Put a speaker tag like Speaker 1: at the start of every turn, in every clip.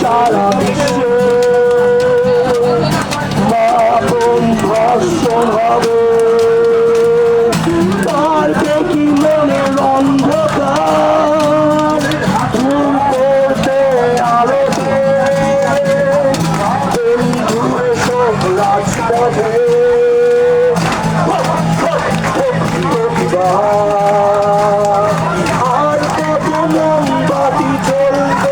Speaker 1: সারা বিশ্বে। মাপন ধর্ষণ হবে। পারবে কি মনের অন্ধকার। দূর করতে আলোকে বন্ধুরে সব রাজপথে। আর কত মোমবাতি জ্বলবে?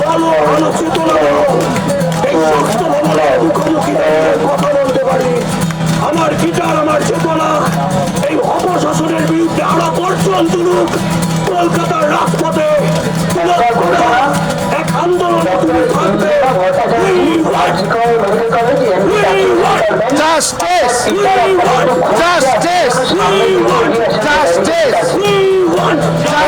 Speaker 1: বলো এই সুস্থ ভবনে মুখোমুখি কথা বলতে পারি আমার গিটার আমার চেতনা এই অপশাসনের বিরুদ্ধে আরও বর্ষণ তুলুক কলকাতার রাজপথে এক আন্দোলনে তুমি থাকবে
Speaker 2: Justice!
Speaker 1: We want
Speaker 2: Justice!
Speaker 1: We want
Speaker 2: Justice!
Speaker 1: We want
Speaker 2: Justice!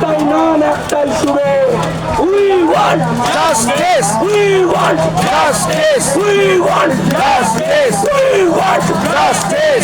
Speaker 1: রাস্তায় নাম একটাই সুরে we want
Speaker 2: justice
Speaker 1: we want
Speaker 2: justice
Speaker 1: we want
Speaker 2: justice
Speaker 1: we want justice